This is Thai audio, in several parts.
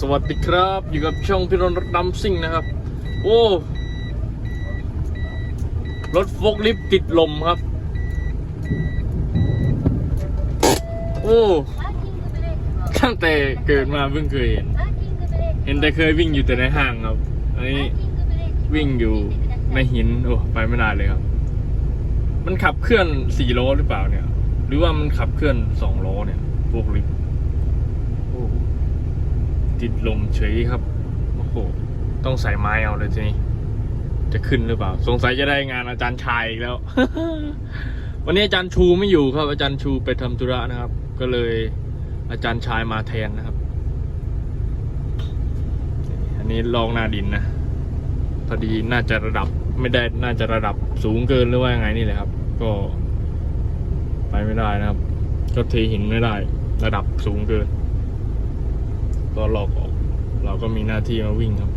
สวัสดีครับ อยู่กับช่องพี่รนรถดำซิ่งนะครับ โอ้รถโฟกลิฟติดลมครับ โอ้ตั้งแต่เกิดมาเพิ่งเคยเห็น เห็นแต่เคยวิ่งอยู่แต่ในห้างครับ อันนี้วิ่งอยู่ในหินโอ้ไปไม่ได้เลยครับ มันขับเคลื่อนสี่ล้อหรือเปล่าเนี่ย หรือว่ามันขับเคลื่อนสองล้อเนี่ยพวกลิฟต์ ติดลมเฉยครับ โอ้โห ต้องใส่ไม้เอาเลยทีนี้ จะขึ้นหรือเปล่า สงสัยจะได้งานอาจารย์ชายอีกแล้ว วันนี้อาจารย์ชูไม่อยู่ครับ อาจารย์ชูไปทำธุระนะครับ ก็เลยอาจารย์ชายมาแทนนะครับ อันนี้ลองหน้าดินนะ พอดีน่าจะระดับไม่ได้ น่าจะระดับสูงเกินหรือว่ายังไงนี่แหละครับ ก็ ไปไม่ได้นะครับ ก็เทหินไม่ได้ ระดับสูงเกิน ก็หลอกออก เราก็มีหน้าที่มาวิ่งครับ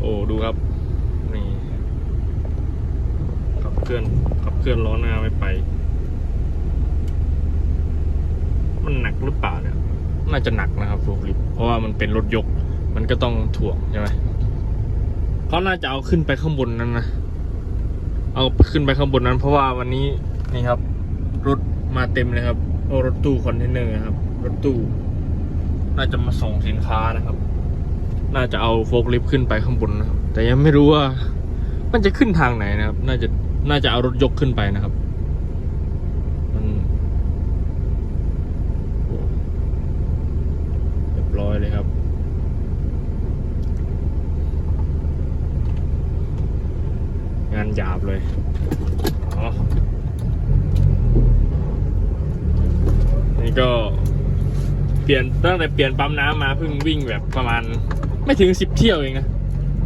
โอ้ดูครับนี่ขับเคลื่อนขับเคลื่อนล้อหน้าไม่ไป มันหนักหรือเปล่าเนี่ยน่าจะหนักนะครับฟล์คลิฟเพราะว่ามันเป็นรถยก มันก็ต้องถ่วงใช่ไหมเขาน่าจะเอาขึ้นไปข้างบนนั้นนะเอาขึ้นไปข้างบนนั้น เพราะว่าวันนี้นี่ครับ รถมาเต็มเลยครับโอรถตู้คอนเทนเนอร์ครับ รถตู้ น่าจะมาส่งสินค้านะครับ น่าจะเอาโฟล์คลิฟต์ขึ้นไปข้างบนนะครับ แต่ยังไม่รู้ว่า มันจะขึ้นทางไหนนะครับ น่าจะน่าจะเอารถยกขึ้นไปนะครับมันเรียบร้อยเลยครับงานหยาบเลยอ๋อนี่ก็ เปลี่ยนตั้งแต่เปลี่ยนปั๊มน้ำมาเพิ่งวิ่งแบบประมาณ ไม่ถึงสิบเที่ยวเองนะ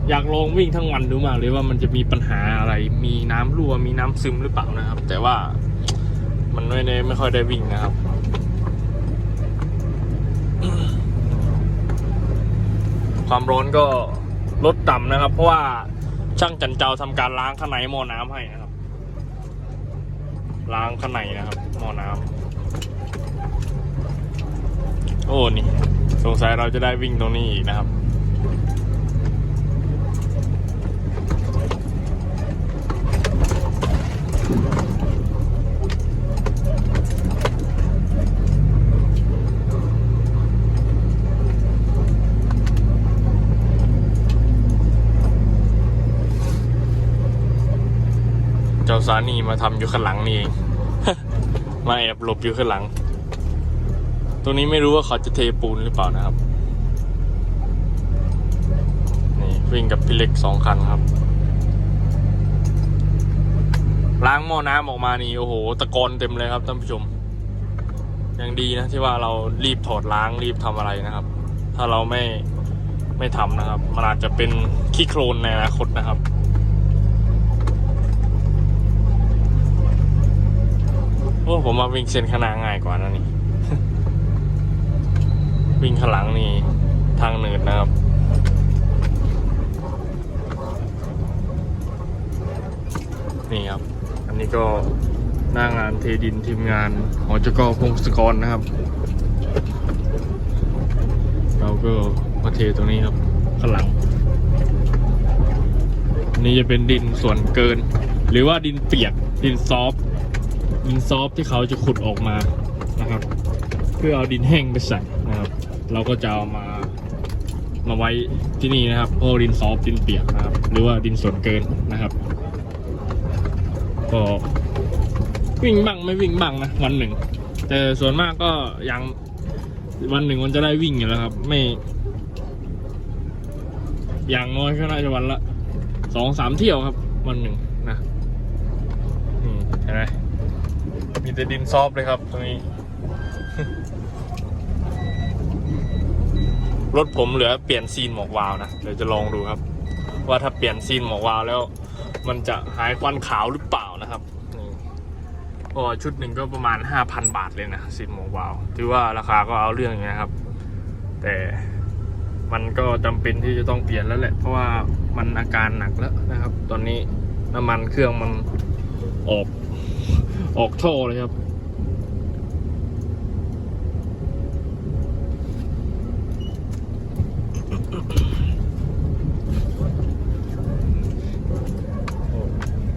อยากลองวิ่งทั้งวันดูมากเลยว่ามันจะมีปัญหาอะไร มีน้ำรั่ว มีน้ำซึมหรือเปล่านะครับ แต่ว่ามันไม่ได้ไม่ค่อยได้วิ่งนะครับความร้อนก็ลดต่ำนะครับ เพราะว่าช่างจันเจ้าทำการล้างข้างในหม้อน้ำให้นะครับ ล้างข้างในนะครับ หม้อน้ำโอ้นี่ สงสัยเราจะได้วิ่งตรงนี้อีกนะครับ เจ้าสานีมาทำอยู่ข้างหลังนี่เอง มาแอบหลบอยู่ข้างหลัง ตรงนี้ไม่รู้ว่าเขาจะเทปูนหรือเปล่านะครับ นี่วิ่งกับพี่เล็กสองคันครับ ล้างหม้อน้ำออกมานี่ โอ้โห ตะกอนเต็มเลยครับท่านผู้ชม ยังดีนะที่ว่าเรารีบถอดล้างรีบทำอะไรนะครับ ถ้าเราไม่ไม่ทำนะครับ มันอาจจะเป็นขี้โคลนในอนาคตนะครับโอ้ผมมาวิ่งเส้นข้างหน้าง่ายกว่านะนี่ วิ่งข้างหลังนี่ทางเนินนะครับ นี่ครับ อันนี้ก็หน้างานเทดินทีมงานหอจกพงศกรนะครับ เราก็มาเทตรงนี้ครับข้างหลังนนี้จะเป็นดินส่วนเกิน หรือว่าดินเปียกดินซอฟดินซอฟที่เขาจะขุดออกมานะครับ พื่อเอาดินแห้งไปใส่นะครับ เราก็จะเอามามาไว้ที่นี่นะครับพราะดินซอฟดินเปียกนะครับ หรือว่าดินส่วนเกินนะครับก็วิ่งบ้างไม่วิ่งบ้างนะวันหนึ่ง แต่ส่วนมากก็อย่างวันหนึ่งมันจะได้วิ่งอยู่แล้วครับ ไม่ อย่างน้อยก็น่าจะวันละสองสามเที่ยวครับ วันหนึ่งนะเห็นไหมมีแต่ดินซอฟเลยครับตรงนี้ รถผมเหลือเปลี่ยนซีนหมอกวาวนะเดี๋ยวจะลองดูครับ ว่าถ้าเปลี่ยนซีนหมอกวาวแล้ว มันจะหายควันขาวหรือเปล่านะครับนี่เพราะว่าชุดหนึ่งก็ประมาณ 5,000 บาทเลยนะซีนหมอกวาวถือว่าราคาก็เอาเรื่องอยู่นะครับ แต่มันก็จำเป็นที่จะต้องเปลี่ยนแล้วแหละ เพราะว่ามันอาการหนักแล้วนะครับ ตอนนี้น้ำมันเครื่องมันออกออกท่อเลยครับ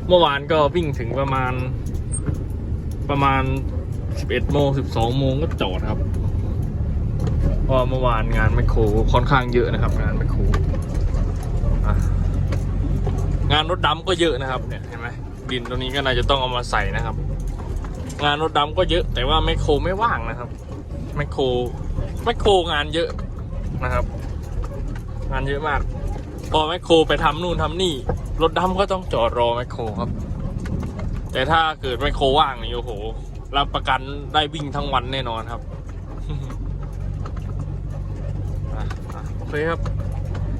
เมื่อวานก็วิ่งถึงประมาณประมาณ 11โมง12โมงก็จอดครับเพราะว่าเมื่อวานงานแมคโครค่อนข้างเยอะนะครับ งานแมคโครงานรถดำก็เยอะนะครับเนี่ยเห็นไหมดินตรงนี้ก็น่าจะต้องเอามาใส่นะครับ งานรถดำก็เยอะ แต่ว่าแมคโครไม่ว่างนะครับแมคโครแมคโครงานเยอะนะครับ งานเยอะมาก พอแมคโครไปทำนู่นทำนี่ รถดำก็ต้องจอดรอแมคโครครับ แต่ถ้าเกิดแมคโครว่างนี่โอ้โห รับประกันได้วิ่งทั้งวันแน่นอนครับโอเคครับ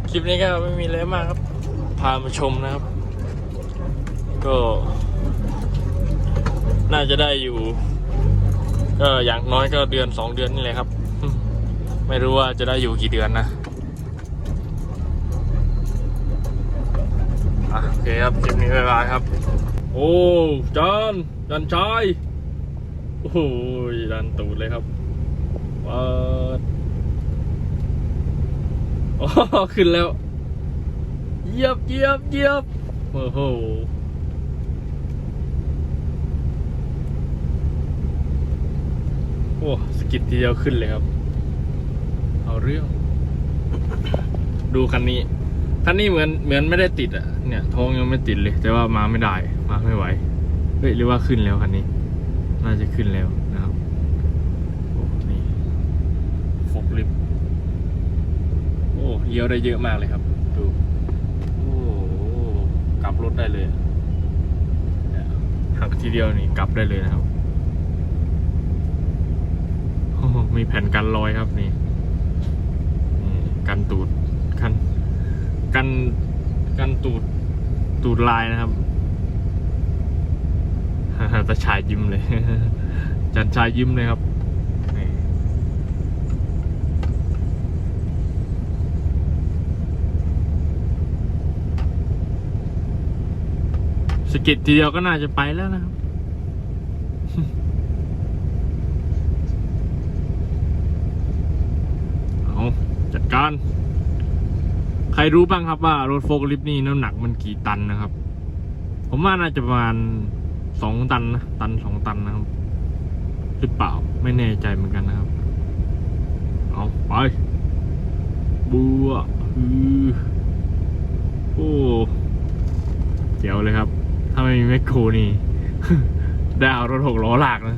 คลิปนี้ก็ไม่มีอะไรมากครับ พามาชมนะครับ ก็ น่าจะได้อยู่ ก็อย่างน้อยก็เดือนสองเดือนนี่แหละครับ ไม่รู้ว่าจะได้อยู่กี่เดือนนะ อะโอเคครับคลิปนี้บายบายครับ โอ้จานจันชายโอ้โหดันตูดเลยครับเปิดโอ้ขึ้นแล้วเยียบเยียบเยียบโอ้โหโอ้สกิดทีเดียวขึ้นเลยครับ เอาเรื่อง ดูคันนี้ คันนี้เหมือนเหมือนไม่ได้ติดอะ เนี่ยท้องยังไม่ติดเลย แต่ว่ามาไม่ได้ มาไม่ไหว เฮ้ยหรือว่าขึ้นแล้วคันนี้ น่าจะขึ้นแล้วนะครับโอ้นี่ฟกลิฟต์โอ้เลี้ยวได้เยอะมากเลยครับ ดู โอ้กลับรถได้เลยอะเนี่ยหักทีเดียวนี่กลับได้เลยนะครับโอ้โหมีแผ่นกันรอยครับนี่นี่กันตูดกันกัน กันตูดตูดลายนะครับตาชายยิ้มเลย จันชายยิ้มเลยครับสกิดทีเดียวก็น่าจะไปแล้วนะครับเอาจัดการ ใครรู้บ้างครับว่ารถโฟล์คลิฟต์นี่น้ำหนักมันกี่ตันนะครับ ผมว่าน่าจะประมาณสองตันนะตันสองตันนะครับ หรือเปล่าไม่แน่ใจเหมือนกันนะครับ เอาไป บัวอือโอ้เจ๋วเลยครับ ถ้าไม่มีแมคโครนี่ ได้เอารถหกล้อลากนะ